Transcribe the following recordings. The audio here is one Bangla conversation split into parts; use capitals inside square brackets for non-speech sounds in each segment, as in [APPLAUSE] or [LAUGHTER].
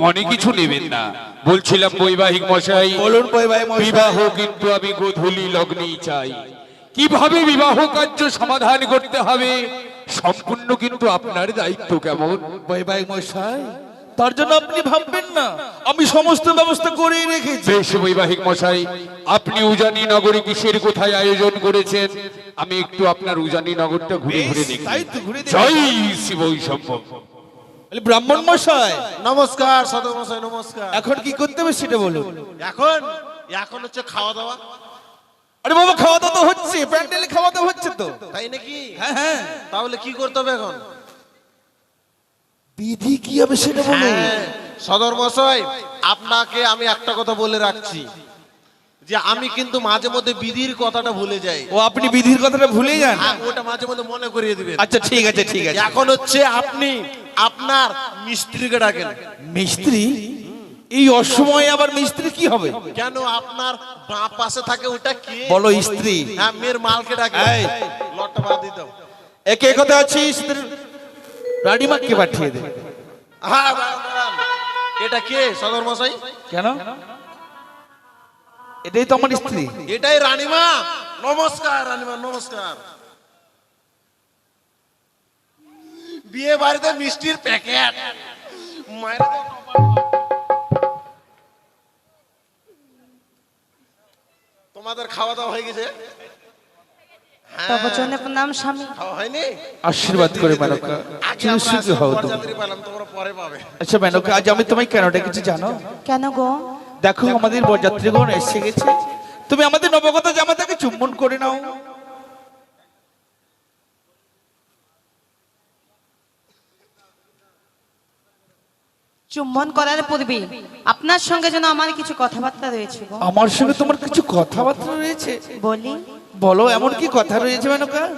মনে কিছু নেবেন না। বলছিলাম বৈবাহিক মশাই বলুন বৈবাহিক বিবাহ কিন্তু আমি গোধূলি লগ্নেই চাই। কীভাবে বিবাহ কার্য সমাধান করতে হবে? সম্পূর্ণ কিন্তু আপনার দায়িত্ব কেমন? বৈবাহিক মশাই তার জন্য আপনি ভাববেন না। আমি সমস্ত ব্যবস্থা করেই রেখেছি। বেশ বৈবাহিক মশাই আপনি উজানি নগরী কিসের কোথায় আয়োজন করেছেন? আমি একটু আপনার উজানি নগরটা ঘুরে ঘুরে দেখি। জয় শিব সম্ভব বলি, ব্রাহ্মণ মশাই নমস্কার সদর মশাই নমস্কার। এখন কি করতে হবে সেটা বলুন। এখন এখন হচ্ছে খাওয়া দাওয়া। আরে বাবা খাওয়া দাওয়া তো হচ্ছে প্যান্ডেলে খাওয়া দাওয়া হচ্ছে তো। তাই নাকি? হ্যাঁ হ্যাঁ। তাহলে কি করতে হবে এখন? বিধি কি হবে সেটা বলুন। হ্যাঁ, সদর মশাই আপনাকে আমি একটা কথা বলে রাখছি। যে আমি কিন্তু মাঝে মধ্যে বিধির কথাটা ভুলে যাই। ও আপনি বিধির কথাটা ভুলে যান? হ্যাঁ, ওটা মাঝে মধ্যে মনে করিয়ে দিবেন। আচ্ছা ঠিক আছে ঠিক আছে। এখন হচ্ছে আপনি আপনার মিস্ত্রিকে ডাকেন। মিস্ত্রি? এই অসময়ে আবার মিস্ত্রি কি হবে? কেন আপনার বাঁ পাশে থাকে ওটা কি? বলো স্ত্রী। হ্যাঁ মেয়ের মালকে ডাকে। এই। লটটা বাদ দিতে একে কথা আছে আছিস? রানীমাকে পাঠিয়ে দে। হ্যাঁ। এটা কে সদর মশাই? কেন? এটাই তো আমার স্ত্রী। এটাই রানীমা। নমস্কার রানীমা নমস্কার। বিয়ে বাড়িতে মিষ্টির প্যাকেট। মায়ের তোমাদের খাওয়া দাওয়া হয়ে গেছে? হ্যাঁ, তপচনে প্রণাম স্বামী। হয়নি? আশীর্বাদ করে মেনকা হও আচ্ছা মেনকা আজ আমি তোমায় কেন ডেকেছি জানো? কেন গো? দেখো আমাদের বরযাত্রীগণ এসে গেছে। তুমি আমাদের নবগত জামাতাকে চুম্বন করে নাও। চুম্বন করার পূর্বে আপনার সঙ্গে যেন আমার কিছু কথাবার্তা রয়েছে গো। আমার সঙ্গে তোমার কিছু কথাবার্তা রয়েছে? বলি। বলো এমন কি কথা রয়েছে মেনকা?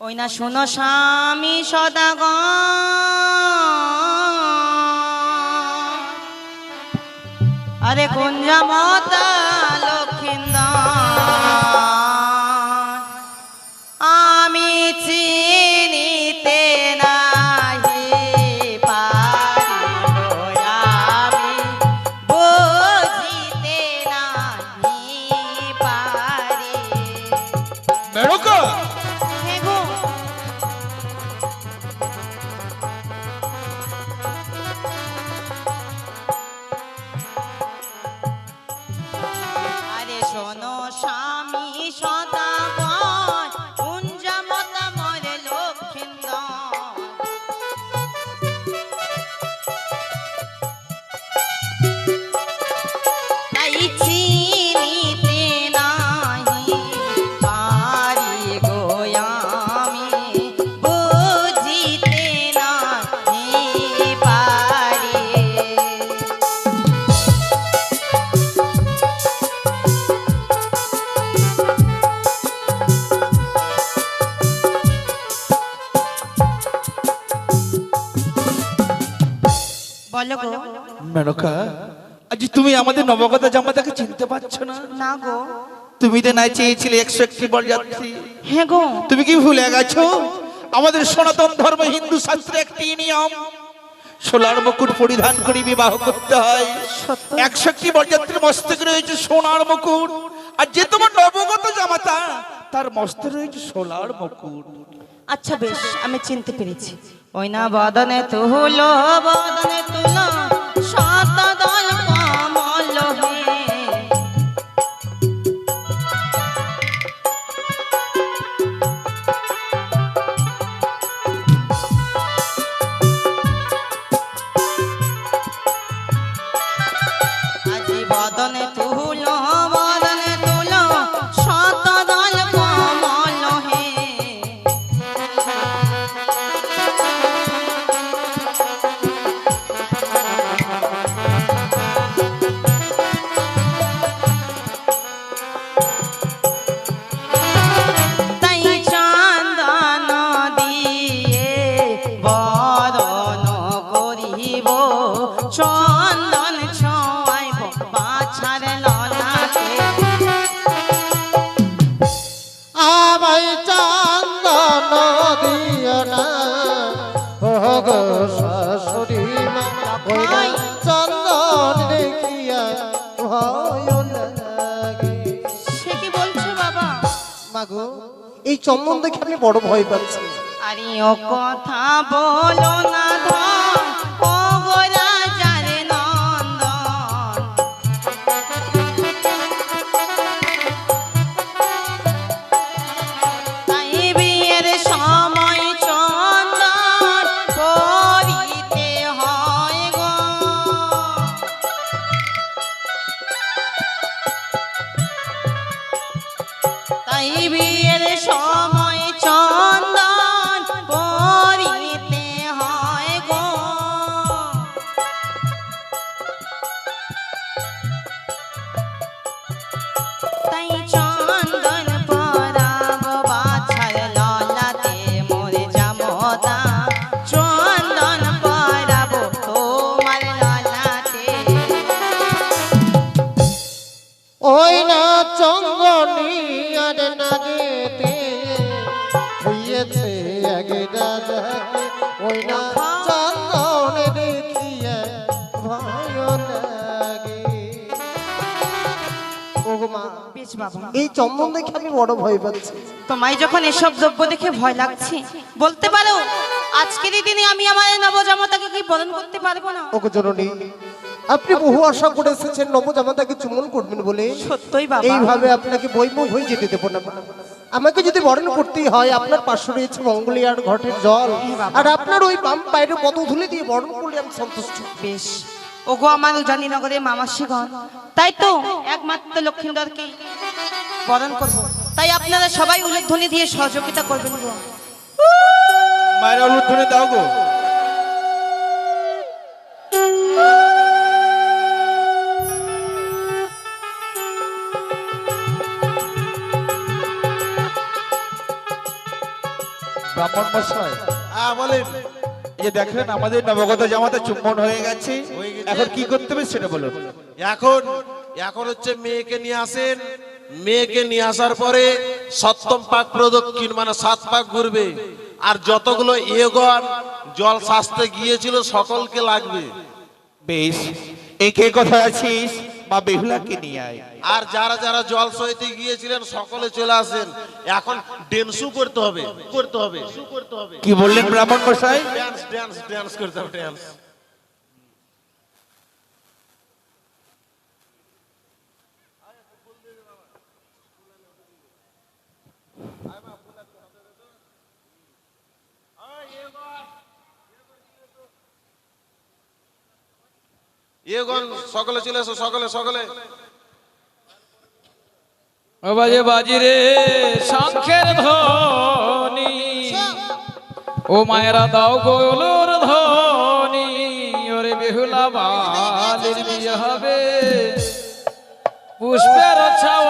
ওই না শোনো স্বামী সদাগ আরে কোন লক্ষিন্দর নবগত জামাতাকে চিনতে পারছ না? না গো। তুমি তো নাই চেয়েছিলে একশো একটি বরযাত্রী হ্যাঁ গো। তুমি কি ভুলে গেছো? আমাদের সনাতন ধর্ম হিন্দু শাস্ত্রে একটি নিয়ম সোনার মুকুট পরিধান করে বিবাহ করতে হয়। একশো একটি বরযাত্রীর মস্তকে রয়েছে সোনার মুকুট। আর যে তোমার নবগত জামাতা তার মস্তে রয়েছে সোনার মুকুট। আচ্ছা বেশ আমি চিনতে পেরেছি। ওই না বদনে তুল বদনে তুল শত দল বড় ভয় পাচ্ছি। আরে কথা বলো না। লাগে। ওগো মা বেশ বাবা। এই চন্দন দেখে আমি বড় ভয় পাচ্ছি। তোমায় যখন এসব দ্রব্য দেখে ভয় লাগছে বলতে পারো আজকের দিনে আমি আমার এই কি বরণ করতে পারব না? ওগো জননী আপনি বহু আশা করে এসেছেন নবজামাতাকে চুমন করবেন বলে। সত্যই বাবা। এইভাবে আপনাকে হয়ে যেতে দেবো না। আমাকে যদি বরণ করতেই হয় আপনার পাশে রয়েছে মঙ্গলিয়ার ঘটের জল। আর আপনার ওই বাম বাইরে কত ধুলে দিয়ে বরণ করলে আমি সন্তুষ্ট। বেশ। ওগো আমার উজানি নগরে মামাসিগণ। তাই তো একমাত্র লক্ষ্মীন্দরকে বরণ করব। তাই আপনারা সবাই উল্লেধ্বনি দিয়ে সহযোগিতা করবেন গো। মায়ের অলুধ্বনি দাও গো। ব্রাহ্মণ মশাই হ্যাঁ বলেন। যে দেখেন আমাদের নবগত জামাতা চুম্বন হয়ে গেছে। এখন কি করতে হবে সেটা বলুন। এখন এখন হচ্ছে মেয়েকে নিয়ে আসেন। মেয়েকে নিয়ে আসার পরে সপ্তম পাক প্রদক্ষিণ মানে সাত পাক ঘুরবে। আর যতগুলো এগন জল শাস্তে গিয়েছিল সকলকে লাগবে। বেশ একে কথা আছিস? মা বেহুলাকে নিয়ে আয়। আর যারা যারা জল সইতে গিয়েছিলেন সকলে চলে আসেন। এখন ডেন্সু করতে হবে করতে হবে কি বললেন ব্রাহ্মণ মশাই? ড্যান্স ড্যান্স ড্যান্স করতে হবে ড্যান্স এগন সকলে চলে এসো, সকলে সকলে। বাজে বাজি রে, শঙ্খের ধ্বনি। ও মায়েরা দাও গোলুর ধ্বনি, ওরে বেহুলা বালির বিয়ে হবে। পুষ্পের ছাওনি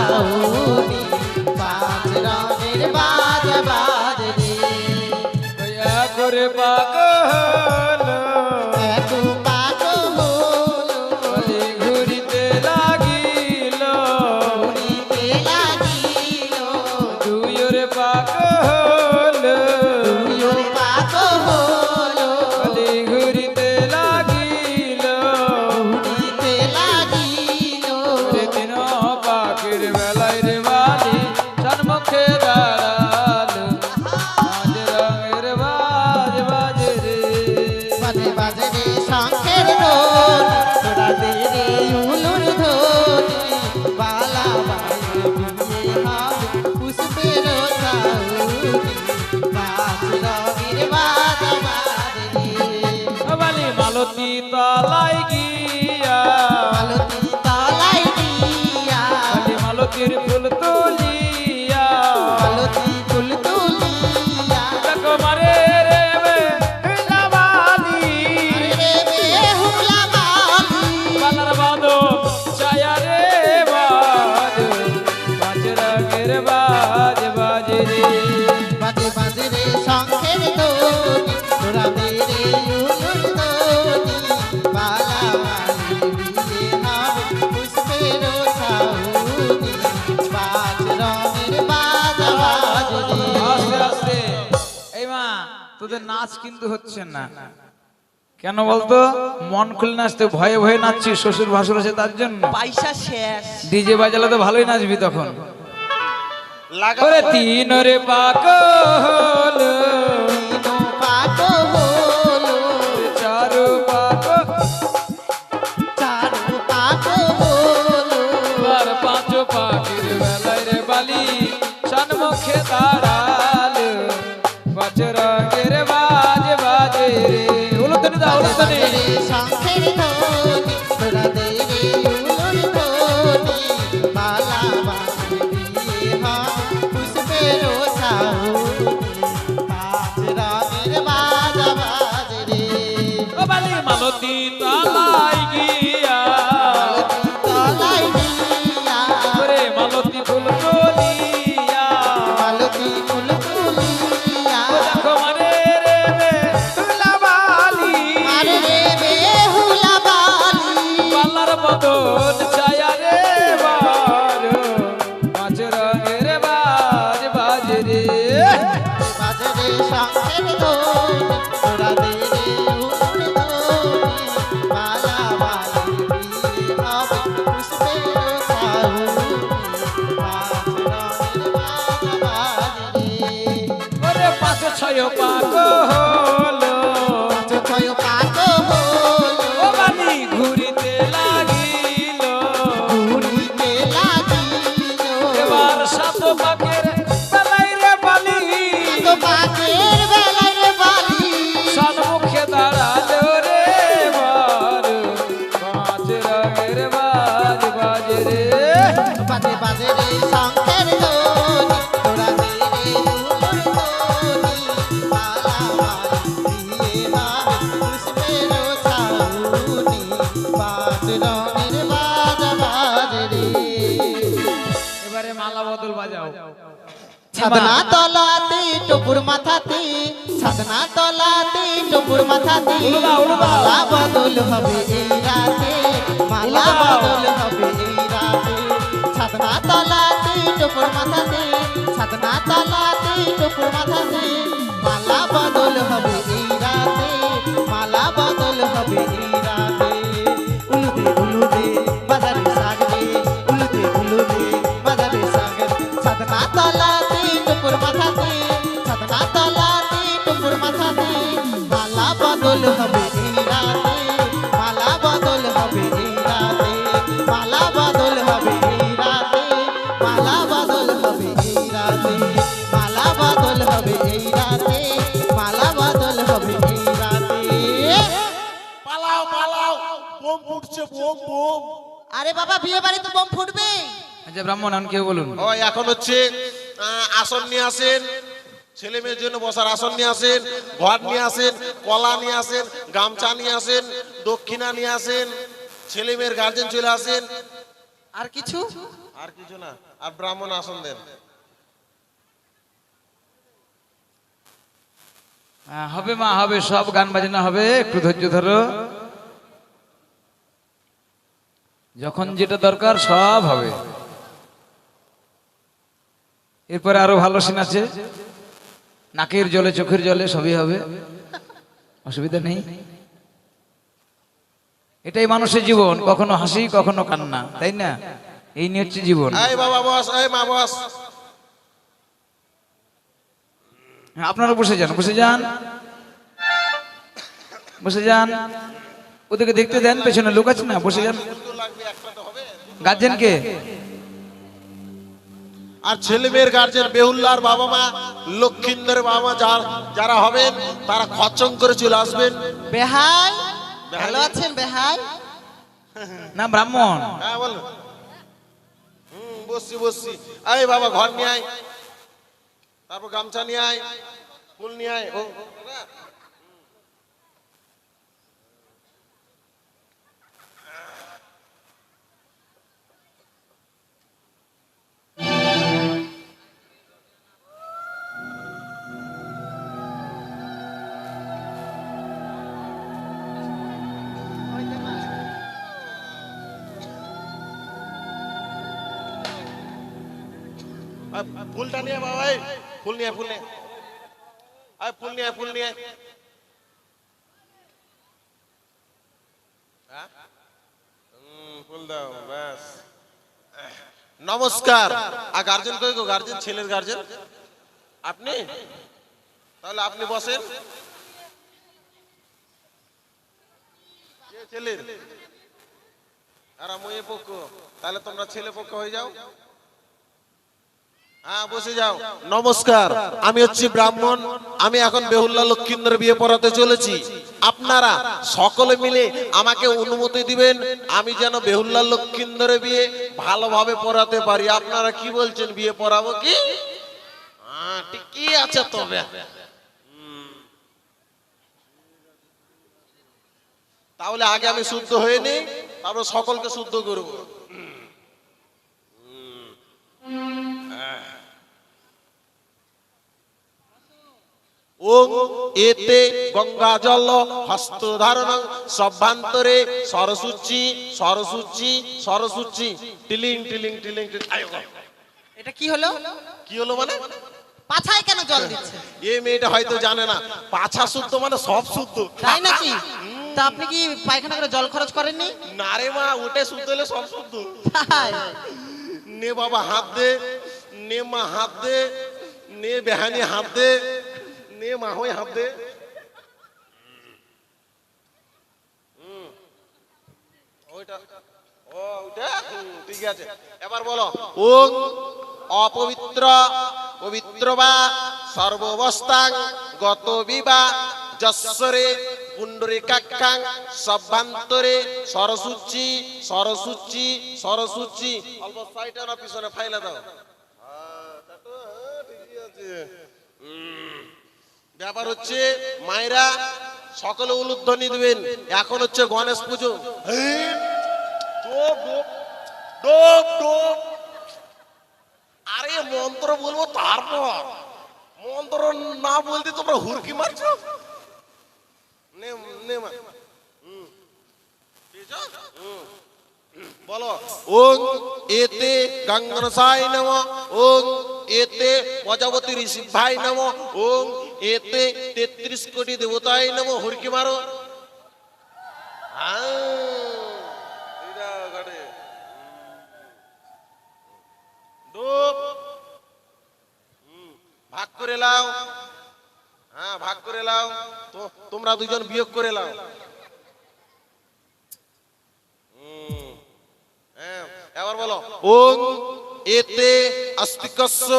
পুষ্পের তোদের নাচ কিন্তু হচ্ছে না। কেন বলতো? মন খুলে নাচতে ভয়ে ভয়ে নাচছিস শ্বশুর ভাসুর আছে তার জন্য। পয়সা শেষ। ডিজে বাজালে তো ভালোই নাচবি তখন। লাগা তিন রে পাগল। ছাদনা তলাতে টপুর মাথাতে সাধনা তলাতে টপুর মাথাতে। মালা বদল হবে এই রাতে মালা। বদল হবে এই রাতে সাধনা তলাতে টপুর মাথাতে সাধনা তলাতে টপুর মাথাতে আরে বাবা বিয়ে বাড়ি তো বোম ফুটবে। আচ্ছা ব্রাহ্মণ আন কেউ বলুন। ও এখন হচ্ছে আসন নিয়ে আসেন ছেলে মেয়ের জন্য বসার আসন নিয়ে আসেন ঘর নিয়ে আসেন কলা নিয়ে আসেন গামছা নিয়ে আসেন দক্ষিণা নিয়ে আসেন ছেলে মেয়ের গার্জেন চলে আসেন। আর কিছু? আর কিছু না আর ব্রাহ্মণ আসন দেন। হবে মা হবে সব গান বাজনা হবে একটু ধৈর্য ধরো। যখন যেটা দরকার সব হবে। এরপরে আরও ভালো সিন আছে। নাকের জলে চোখের জলে সবই হবে। অসুবিধা নেই। এটাই মানুষের জীবন কখনো হাসি কখনো কান্না তাই না? এই নিয়ে হচ্ছে জীবন। আপনারা বসে যান বসে যান। বসে যান। ওদেরকে দেখতে দেন পেছনে লোক আছে না বসে যান। গার্জেন কে আর ছেলে মেয়ের গার্জেন বেহুল্লার বাবা মা লক্ষিন্দর বাবা মা যার- যারা হবেন তারা খরচং করে চলে আসবেন। বেহাই? বেহাই? ভালো আছেন বেহাই? না ব্রাহ্মণ। হ্যাঁ বল হুম বসছি বসছি। এই বাবা ঘর নিয়ে আয়। তারপর গামছা নিয়ে আয় ফুল নিয়ে আয়। ও, ফুলটা নিয়ে বাবা ফুল নিয়ে ফুল নিয়ে। আয়। ফুল নিয়ে ফুল নিয়ে। ফুল দাও, ব্যাস। নমস্কার। আর গার্জেন কই গো? গার্জেন ছেলের গার্জেন আপনি? তাহলে আপনি বসেন। ছেলের? আর মেয়ে পক্ষ। তাহলে তোমরা ছেলে পক্ষ হয়ে যাও। হ্যাঁ বসে যাও। নমস্কার আমি হচ্ছি ব্রাহ্মণ আমি এখন বেহুল্লা লক্ষ্মীন্দর বিয়ে পড়াতে চলেছি। আপনারা সকলে মিলে আমাকে অনুমতি দিবেন আমি যেন বেহুল্লা লক্ষ্মীন্দরে বিয়ে ভালোভাবে পড়াতে পারি। আপনারা কি বলছেন বিয়ে পড়াবো কি? হ্যাঁ, ঠিকই আছে তবে। তাহলে আগে আমি শুদ্ধ হয়ে নিই সকলকে শুদ্ধ করব। ওং এতে গঙ্গা জল হস্ত ধারণ সভ্যান্তরে সরসুচি সরসুচি সরসুচি। টিলিং টিলিং টিলিং। এটা কি হলো? কি হলো মানে? পাছায় কেন জল দিচ্ছে? এই মেয়েটা হয়তো জানে না। পাছা শুদ্ধ মানে সব শুদ্ধ। তাই নাকি? তা আপনি কি পায়খানা করে জল খরচ করেননি? না রে মা শুদ্ধ হলে সব শুদ্ধ। নে বাবা হাত দে। নে মা হাত দে নে বেহানি হাত দে নে মা হই হাত দে। হুম। ওইটা ও ওইটা? হুম, ঠিক আছে। এবার বলো। ওং অপবিত্র পবিত্র বা সর্ববস্থাং গত বিবা যশ্বরে সভ্যান্তরে সরসুচি সরসুচি সরসুচি। অল্প না পিছনে ফাইলে দাও হ্যাঁ, তা তো, হ্যাঁ, ঠিকই আছে। হুম। ব্যাপার হচ্ছে মায়েরা সকলে উলুধ্বনি দিবেন। এখন হচ্ছে গণেশ পুজো। আরে মন্ত্র বলব তারপর। মন্ত্র না বলতে তোমরা হুরকি মারছো? নে নে মা। হুম। বলো। ওং এতে গঙ্গনসায় নম। ওং এতে প্রজাপতি ঋষিভাই নম। ওং এতে তেত্রিশ কোটি দেবতায় নম। হুরকি মারো। ভাগ করে লাও। হ্যাঁ ভাগ করে লাও। তোমরা দুজন বিয়োগ করে লাও হুম, হ্যাঁ, এবার বলো। ওং এতে অস্তিকস্য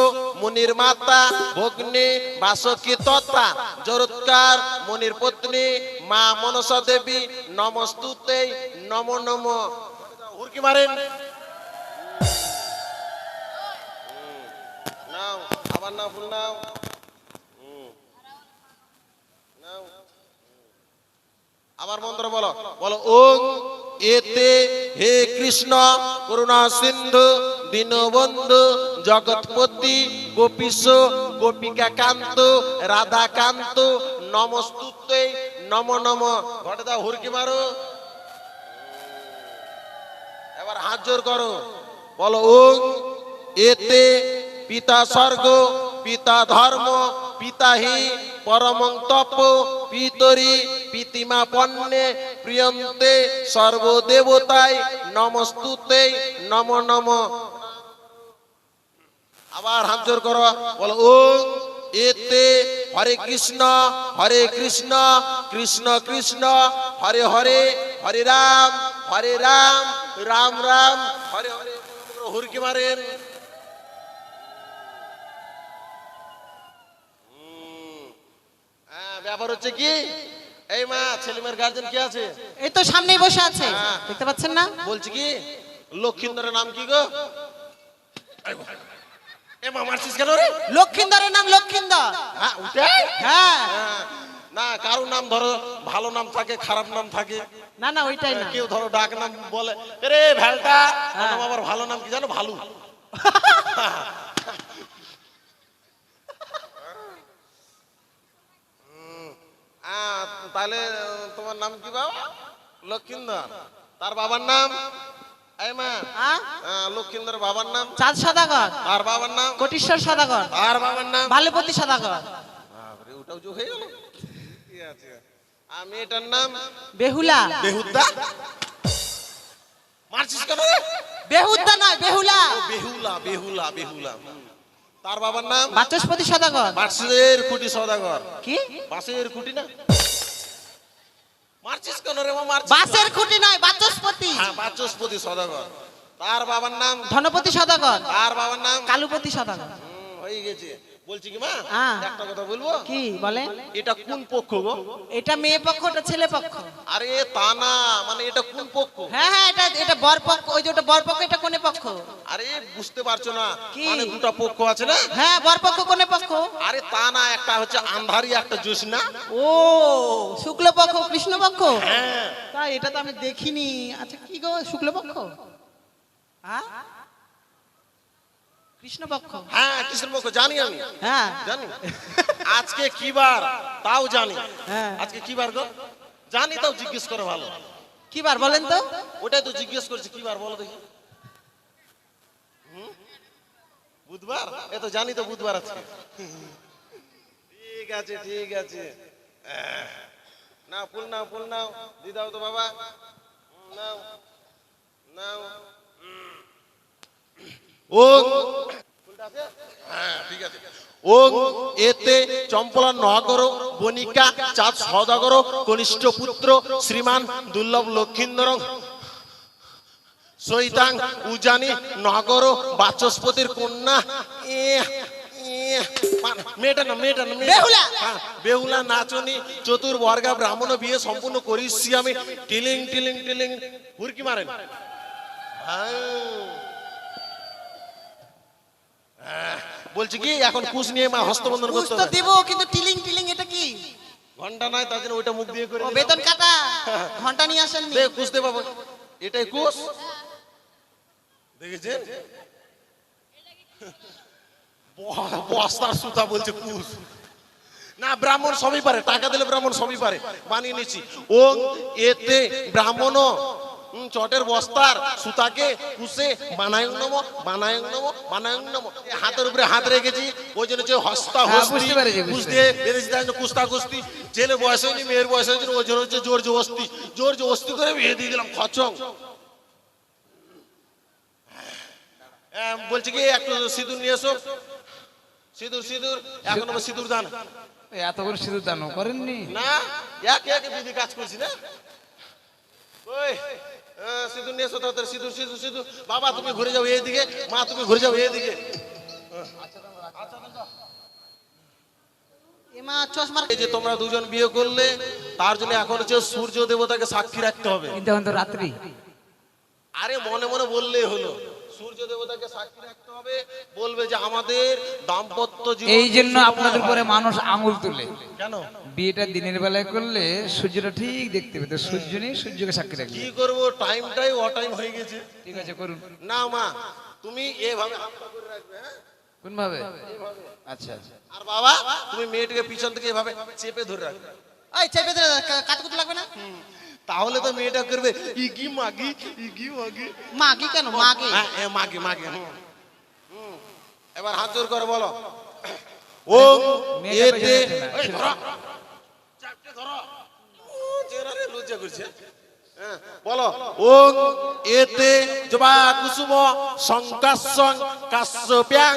মুনির মাতা ভগ্নে বাসকি তথা জরৎকার মুনির পত্নী মা মনসা দেবী নমস্তুতে নম নম। হুরকি মারেন। নাও আবার নাও ফুল নাও। নাও। আবার মন্ত্র বলো। বলো, ওং এতে হে কৃষ্ণ, করুণা সিন্ধু, দীনবন্ধু, জগৎপতি, গোপীশ গোপিকা কান্ত রাধা কান্ত নমস্তুতে নম নম। ঘটে দাও হুরকি মারো। এবার হাত জোর করো। বলো, ওং এতে পিতা স্বর্গ, পিতা ধর্ম পিতাহি পরমং তপ পিতরি পিতিমা পণ্যে প্রিয়ন্তে সর্বদেবতায় নমস্তুতে, নম নম। আবার হাত জোর করো, বলো, ওং এতে হরে কৃষ্ণ হরে কৃষ্ণ কৃষ্ণ কৃষ্ণ, হরে হরে হরে রাম হরে রাম রাম রাম, হরে হরে হুরকি মারেন হুম। হ্যাঁ, ব্যাপার হচ্ছে কি? এই মা ছেলে মেয়ের গার্জেন কি আছে? এই তো সামনেই বসে আছে। হ্যাঁ। দেখতে পাচ্ছেন না? বলছি কি লক্ষিন্দরের নাম কি গো? এ মা মারছিস কেন রে? লক্ষিন্দরের নাম লক্ষিন্দর। হ্যাঁ হ্যাঁ হ্যাঁ, না কারও নাম ধরো ভালো নাম থাকে খারাপ নাম থাকে। না না ওইটাই না। কেউ ধরো ডাক নাম বলে রে ভ্যালটা ওর ভালো নাম কি জানো? ভালু [LAUGHS] হুম, আহ, তাহলে তোমার নাম কি বাবা? লক্ষিন্দর। তার বাবার নাম? হ্যাঁ? আহ, লক্ষিন্দর বাবার নাম? চাঁদ সদাগর। তার বাবার নাম? কোটিশ্বর সদাগর। তার বাবার নাম? ভালুপতি সদাগর। বাপরে, ওটাও যোগ হয়ে গেল। ঠিক আছে? আর মেয়েটার নাম? বেহুলা। বেহুদ্দা মারছিস কেন রে? বেহুদ্দা নয় বেহুলা। বেহুলা বেহুলা বেহুলা। তার বাবার নাম? বাচস্পতি সদাগর। বাঁশের খুঁটি সদাগর। কি? বাঁশের খুঁটি না? মারছিস কেন রে? মা মারছিস বাসের খুঁটি নয় বাচস্পতি। হ্যাঁ বাচস্পতি সদাগর। তার বাবার নাম? ধনপতি সদাগর। তার বাবার নাম? কালুপতি সদাগর। হয়ে গেছে। বলছি কি মা। একটা কথা বলব? কি বলে এটা কোন পক্ষ গো? এটা মেয়ে পক্ষ ছেলে পক্ষ? আরে তা না মানে এটা কোন পক্ষ? হ্যাঁ হ্যাঁ এটা এটা বর পক্ষ ওই যে ওটা বর পক্ষ এটা কোনে পক্ষ? আরে বুঝতে পারছ না? মানে দুটো পক্ষ আছে না? হ্যাঁ বর পক্ষ কোনে পক্ষ? আরে তা না একটা হচ্ছে আন্ধারি একটা জোসনা ও শুক্ল পক্ষ কৃষ্ণ পক্ষ? হ্যাঁ। এটা তো আমি দেখিনি। আচ্ছা কি গো শুক্ল পক্ষ? হ্যাঁ কৃষ্ণ পক্ষ হ্যাঁ কৃষ্ণ পক্ষ জানি আমি। হ্যাঁ। জানি। আজকে কি বার? তাও জানি। হ্যাঁ। আজকে কি বার গো? জানি তাও জিজ্ঞেস করে ভালো। কি বার বলেন তো? ওটাই তো জিজ্ঞেস করছি কি বার বলো দেখি। হুম? বুধবার? এ তো জানি তো বুধবার আছে ঠিক আছে ঠিক আছে। নাও ফুল নাও ফুল নাও। দি দাও তো বাবা। নাও। নাও। ও? হ্যাঁ ও এতে চম্পলা নগর চাঁদ সদাগর কনিষ্ঠ পুত্র শ্রীমান দুর্লভ লক্ষিন্দর। সৈতাং উজানি নগর বাচস্পতির কন্যা। এ, এ, মেয়েটা না মেয়েটা না বেহুলা। হ্যাঁ, বেহুলা নাচনি চতুর্বর্গা ব্রাহ্মণ বিয়ে সম্পূর্ণ করিছি আমি। টিলিং টিলিং টিলিং। হুরকি মারেন। হ্যাঁ। হ্যাঁ, বলছি কি এখন কুশ নিয়ে মা হস্তবন্ধন করতে তো দিব কিন্তু টিলিং টিলিং এটা কি? ঘণ্টা নাই তার জন্য ওইটা মুখ দিয়ে করে বেতন কাটা? ঘণ্টা নিয়ে আসেননি? দে কুশ দে বাবা। এটাই কুশ। দেখেছেন? বস্তার সুতা বলছে কুশ। না ব্রাহ্মণ সবই পারে টাকা দিলে ব্রাহ্মণ সবই পারে। মানিয়ে নিচ্ছি। ও এতে ব্রাহ্মণ হুম, চটের বস্তার সুতাকে কুশে বানায়ং নম বানায়ং নম বানায়ং নম। হাতের উপরে হাত রেখেছি ওই জন্য যে হস্তা হ্যাঁ, হস্তি দিয়ে বেঁধেছি তাই জন্য কুস্তা কুস্তি। ছেলে বয়স হয়নি মেয়ের বয়স হয়েছে ওই জন্য হচ্ছে জোর জবস্তি। জোর জবস্তি করে বিয়ে দিয়ে দিলাম খচং। বলছি কি একটু সিঁদুর নিয়ে এসো। সিঁদুর সিঁদুর এখন আমার সিঁদুর দান। এত করে সিঁদুর দান করেননি। না একে একে বিধি কাজ করছি না। ওই সিঁদুর নিয়ে এসো তাড়াতাড়ি সিঁদুর সিঁদুর সিঁদুর। বাবা তুমি ঘুরে যাও এইদিকে। মা তুমি ঘুরে যাও এইদিকে। এই যে তোমরা দুজন বিয়ে করলে তার জন্য এখন হচ্ছে সূর্য দেবতাকে সাক্ষী রাখতে হবে। কিন্তু রাত্রি। আরে মনে মনে বললেই হলো সূর্য দেবতাকে সাক্ষী রাখতে হবে। বলবে যে আমাদের দাম্পত্য জীবন এই জন্য আপনাদের উপরে মানুষ আঙুল তুলে। কেন? বিয়েটা দিনের বেলায় করলে সূর্যটা ঠিক দেখতে পেতে সূর্য নেই সূর্যকে সাক্ষী রাখবে। কি করব? টাইমটাই ও টাইম হয়ে গেছে। ঠিক আছে করুন। না মা তুমি এভাবে করে রাখবে হ্যাঁ? কোন ভাবে আচ্ছা আচ্ছা। আর বাবা তুমি মেয়েটাকে পিছন থেকে এভাবে চেপে ধরে রাখবে। ওই চেপে ধরে কাটকুট লাগবে না? তাহলে তো মেয়েটা করবে ইগি মাগি ইগি মাগি। মাগি কেন? মাগি। হ্যাঁ এ মাগি মাগি। এবার হাত জোর করে বলো। ও মেয়েটা এতে বলো। ও এতে জবা কুসুম কাশ্যপ্যাং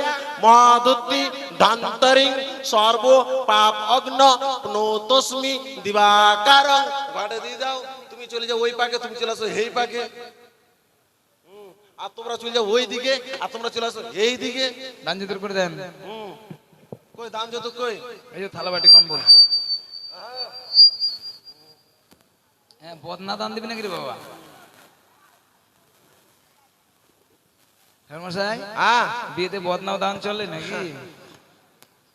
সর্ব পাপ অগ্ন নতস্মি দিবাকার। ঘাটে দিয়ে দাও। তুমি চলে যাও ওই পাকে তুমি চলে আসো এই পাকে। হুম, আর তোমরা চলে যাও ওই দিকে আর তোমরা চলে আসো এই দিকে। দান জোর করে দেন। কই যত কই? এই যে থালা বাটি কম্বল। হ্যাঁ বদনা দান দিবি নাকি রে বাবা? বিয়েতে বদনাও দান চলে নাকি?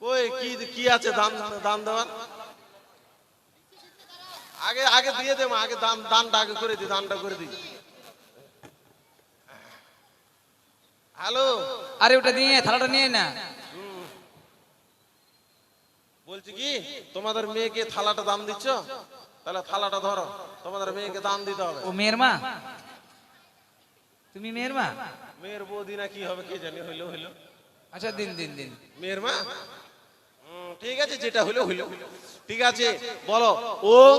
কই কি কি আছে দাম দাম দেওয়ার? আগে আগে দিয়ে দে আগে দান দানটা আগে করে দি দানটা করে দি। হ্যালো? আরে ওটা নিয়ে থালাটা নিয়ে না। বলছি কি তোমাদের মেয়েকে থালাটা দাম দিচ্ছ? তাহলে থালাটা ধরো। তোমাদের মেয়েকে দান দিতে হবে। ও মেয়ের মা? তুমি মেয়ের মা? মেয়ের বৌদি না কি হবে কে জানি হইল হইল। আচ্ছা দিন দিন দিন। মেয়ের মা? ঠিক আছে যেটা হইল হইল। ঠিক আছে বলো। ওং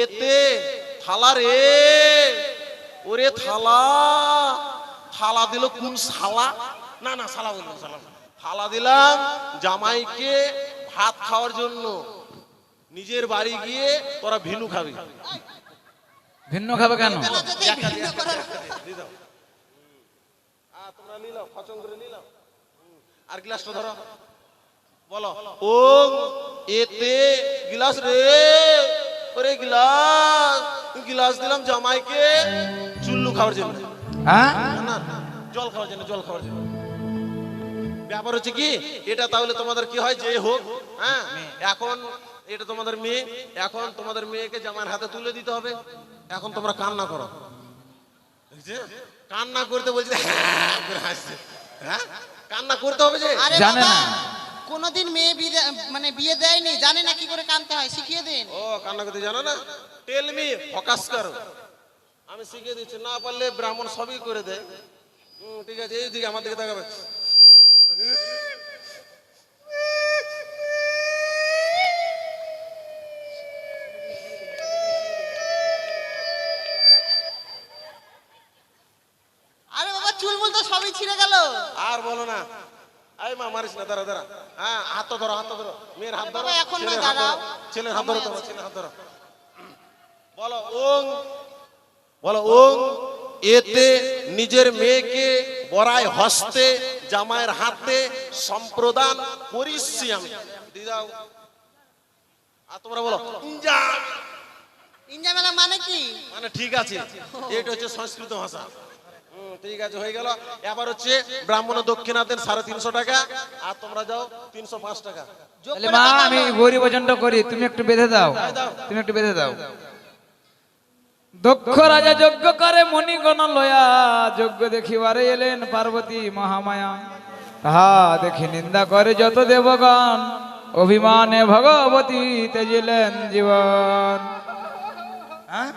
এতে থালা রে। ওরে থালা। থালা দিল কোন শালা? না না শালা বললাম শালা থালা দিলাম জামাইকে ভাত খাওয়ার জন্য। নিজের বাড়ি গিয়ে তোরা ভিনু খাবি। ভিন্ন খাবে কেন? তোমরা নিলাও ফচং করে নিলাও। হুম, আর গ্লাসটা ধরো। বলো। ও এতে গিলাস রে ওরে গিলাস। গিলাস দিলাম জামাইকে চুল্লু খাওয়ার জন্য। হ্যাঁ? না না জল খাওয়ার জন্য জল খাওয়ার জন্য। ব্যাপার হচ্ছে কি এটা তাহলে তোমাদের কি হয়? যে হোক হ্যাঁ এখন এটা তোমাদের মেয়ে এখন তোমাদের মেয়েকে জামাইয়ের হাতে তুলে দিতে হবে। এখন তোমরা কান্না করো। কান্না করতে বলছে হ্যাঁ হাসছে হ্যাঁ? কান্না করতে হবে যে। আরে জানে না। কোনোদিন মেয়ে বিয়ে মানে বিয়ে দেয়নি জানে না কি করে কানতে হয় শিখিয়ে দিন। ও কান্না করতে জানো না? টেল মি ফোকাস করো। আমি শিখিয়ে দিচ্ছি না পারলে ব্রাহ্মণ সবই করে দেয়। হুম, ঠিক আছে এই দিকে আমার দিকে তাকাবে। এই মা মারিস না দাঁড়া দাঁড়া। হ্যাঁ হাত ধরো হাত ধরো। মেয়ের হাত ধরো এখন না, ছেলের হাত ধরো দাঁড়াও। ছেলের হাত ধরো তোমার ছেলের হাত ধরো। বলো ওং বলো ওং এতে নিজের মেয়েকে বড়াই হস্তে জামাইয়ের হাতে সম্প্রদান করিসছি আমি। দিয়ে দাও। আর তোমরা বলো যা ইঞ্জা মেলা মানে কি? মানে ঠিক আছে এটা হচ্ছে সংস্কৃত ভাষা। ঠিক আছে হয়ে গেল। এবার হচ্ছে ব্রাহ্মণ দক্ষিণা দেন সাড়ে তিনশো টাকা আর তোমরা যাও তিনশো পাঁচ টাকা। মা আমি বলো। গৌরী করি তুমি একটু বেঁধে দাও। তুমি একটু বেঁধে দাও। দক্ষ রাজা যজ্ঞ করে মণিগণ লয়া যজ্ঞ দেখিবারে এলেন পার্বতী মহামায়া। তাহা দেখি নিন্দা করে যত দেবগণ অভিমানে ভগবতী তেজিলেন জীবন। হ্যাঁ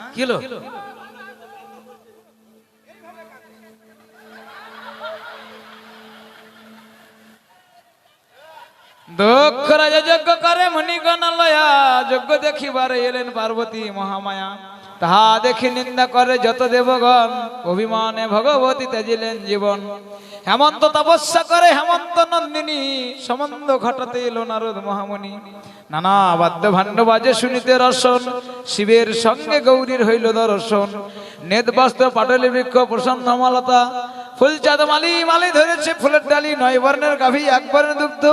দক্ষ রাজা যজ্ঞ করে মণিগণ লয়া যজ্ঞ দেখিবারে এলেন পার্বতী মহামায়া। তাহা দেখি নিন্দা করে যত দেবগণ, অভিমানে ভগবতী তেজিলেন জীবন। হেমন্ত তপস্যা করে হেমন্ত নন্দিনী, সম্বন্ধ ঘটাতে এলো নারদ মহামণি। নানা বাদ্য ভাণ্ড বাজে শুনিতে রসন, শিবের সঙ্গে গৌরীর হইল দর্শন। নেদ বস্ত্র পাটলি বৃক্ষ প্রসন্ন মালতা, ফুলচাঁদ মালি মালি ধরেছে ফুলের ডালি, নয় বর্ণের গাভী, এক বর্ণের দুগ্ধ,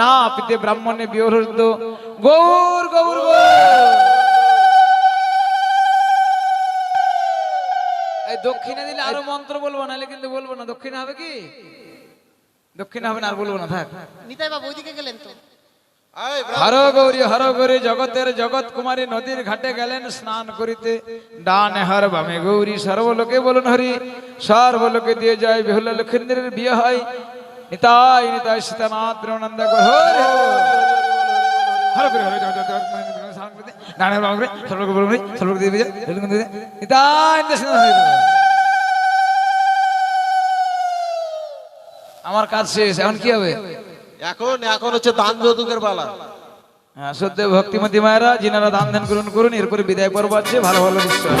না পিতে ব্রাহ্মণে বিহৃত গৌর গৌর গৌর! এই দক্ষিণে দিলে আরও মন্ত্র বলব নাহলে কিন্তু বলব না। দক্ষিণে হবে কি? দক্ষিণে হবে না আর বলব না থাক। নিতাই বাবু ওইদিকে গেলেন তো। হর গৌরী হর গৌরী জগতের জগৎ কুমারী নদীর ঘাটে গেলেন স্নান করিতে। ডানে হর বামে গৌরী সর্বলোকে বলুন হরি সর্বলোকে দিয়ে যায় বেহুলা লক্ষিন্দ্রের বিয়ে হয়। নিতাই নিতাই সীতানাথ প্রেমানন্দ হর হর। হর হরি আমার কাজ শেষ এখন কি হবে? এখন এখন হচ্ছে দান যৌতুকের পালা। হ্যাঁ সদ্য ভক্তিমতী মায়েরা যিনারা দান ধ্যান গ্রহণ করুন এরপরে বিদায় পর্ব আছে ভালো ভালো নিশ্চয়।